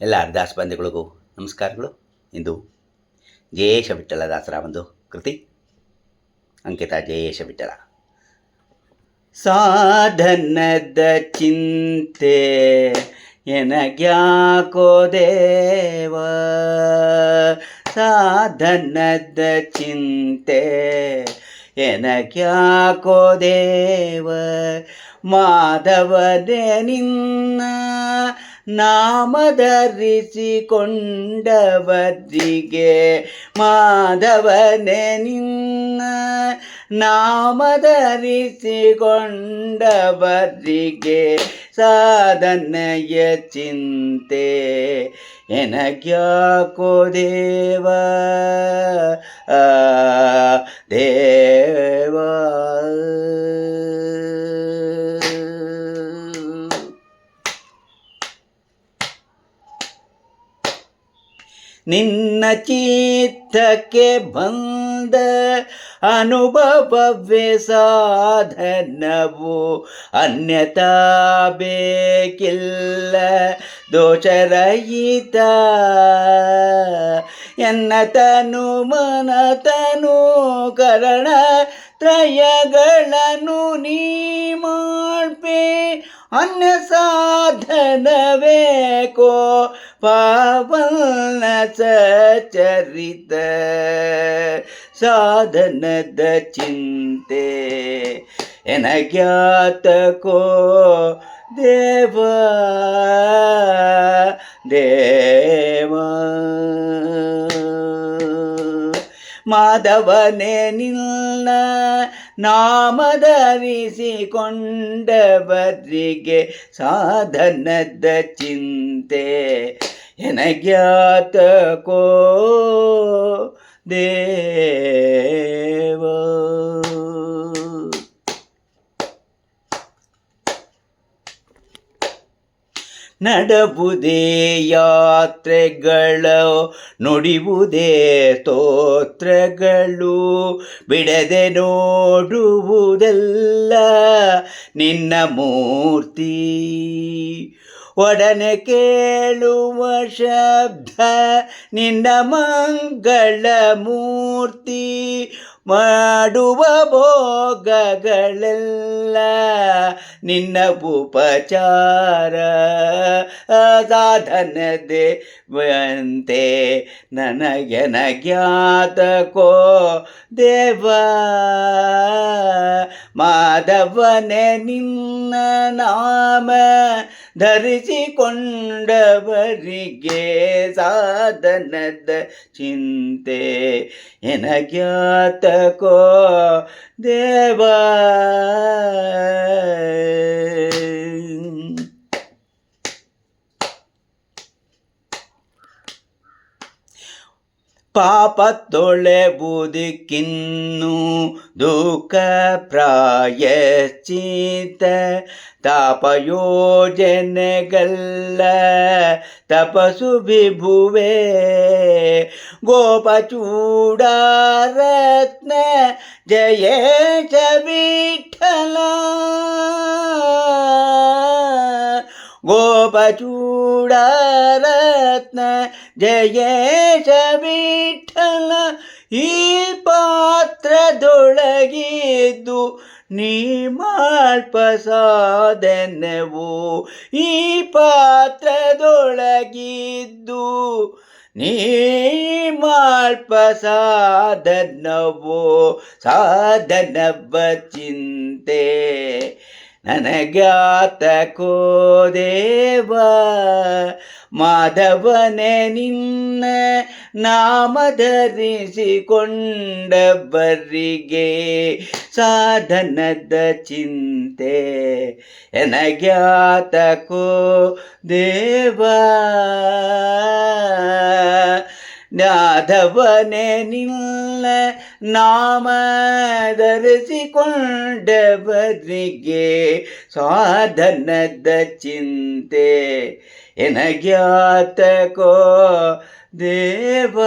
ಎಲ್ಲ ದಾಸ ಬಂಧುಗಳಿಗೂ ನಮಸ್ಕಾರಗಳು. ಇಂದು ಜಯೇಶ ವಿಠಲ ದಾಸರ ಒಂದು ಕೃತಿ. ಅಂಕಿತ ಜಯೇಶ ವಿಠಲ ಸಾಧನದ ಚಿಂತೆ ಎನಗ್ಯಾಕೋ ದೇವ. ಸಾಧನದ ಚಿಂತೆ ಎನಗ್ಯಾಕೋ ದೇವ. ಮಾಧವನೇ ನಿನ್ನ ನಾಮಧರಿಸಿಕೊಂಡವರಿಗೆ ಮಾಧವನೇ ನಿನ್ನ ನಾಮಧರಿಸಿಕೊಂಡವರಿಗೆ ಸಾಧನೆಯ ಚಿಂತೆ ಎನಗ್ಯಾಕೋ ದೇವ ಆ, ದೇವ ನಿನ್ನ ಚಿತ್ತಕ್ಕೆ ಬಂದ ಅನುಭವವೇ ಸಾಧನವು. ಅನ್ಯತಾ ಬೇಕಿಲ್ಲ ದೋಷರಹಿತ. ಎನ್ನ ತನು ಮನತನು ಕರಣ ತ್ರಯಗಳನ್ನು ನೀ ಮಾಡ್ಪೆ. ಅನ್ಯ ಸಾಧನವೇಕೋ ಪಾವನ ಸಚರಿತ ಸಾಧನದ ಚಿಂತೆ ಎನಗ್ಯಾತಕೋ ದೇವ ದೇವ ಮಾಧವನೇ ನಿನ್ನ ಬದ್ರಿಗೆ ಸಾಧನದ ಚಿಂತೆ. ಎನಗ್ಯಾತಕೋ ದೇವ ನಡಬುದೇ ಯಾತ್ರೆಗಳು ನುಡಿಬುದೇ ಸ್ತೋತ್ರಗಳು. ಬಿಡದೆ ನೋಡುವುದೆಲ್ಲ ನಿನ್ನ ಮೂರ್ತಿ. ಒಡನೆ ಕೇಳುವ ಶಬ್ದ ನಿನ್ನ ಮಂಗಳ ಮೂರ್ತಿ. ಮಾಡುವ ಭೋಗಗಳೆಲ್ಲ ನಿನ್ನ ಉಪಚಾರ. ಸಾಧನದೆ ವಂತೆ ನನಗೆನ ಜ್ಞಾತಕೋ ದೇವ. ಮಾಧವನೇ ನಿನ್ನ ನಾಮ ಧರಿಸಿಕೊಂಡವರಿಗೆ ಸಾಧನದ ಚಿಂತೆ ಎನಗ್ಯಾತಕೋ ದೇವ ಪಾಪ ತೊಳೆಬುದಕ್ಕಿನ್ನು ದುಃಖ ಪ್ರಾಯಶ್ಚಿತ ತಾಪ ಯೋಜನೆಗಲ್ಲ ತಪಸು ವಿಭುವೆ ಗೋಪಚೂಡ ರತ್ನ ಜಯೇಶ ವಿಠಲ ಗೋಪಚೂಡ ರತ್ನ ಜಯೇಶ ವಿಠಲ ಈ ಪಾತ್ರದೊಳಗಿದ್ದು ನೀ ಮಾಳ್ಪ ಸಾಧನವು ಈ ಪಾತ್ರದೊಳಗಿದ್ದು ನೀ ಮಾಳ್ಪ ಸಾಧನವು ಸಾಧನವ ಚಿಂತೆ ನನಗ್ಯಾತಕೋ ದೇವ ಮಾಧವನೆ ನಿನ್ನ ನಾಮಧರಿಸಿಕೊಂಡವರಿಗೆ ಸಾಧನದ ಚಿಂತೆ. ನನಗ್ಯಾತಕೋ ದೇವ ಮಾಧವನೆ ನಿನ್ನ ನಾಮ ಧರಿಸಿಕೊಂಡವರಿಗೆ ಸಾಧನದ ಚಿಂತೆ ಎನಗ್ಯಾತಕೋ ದೇವ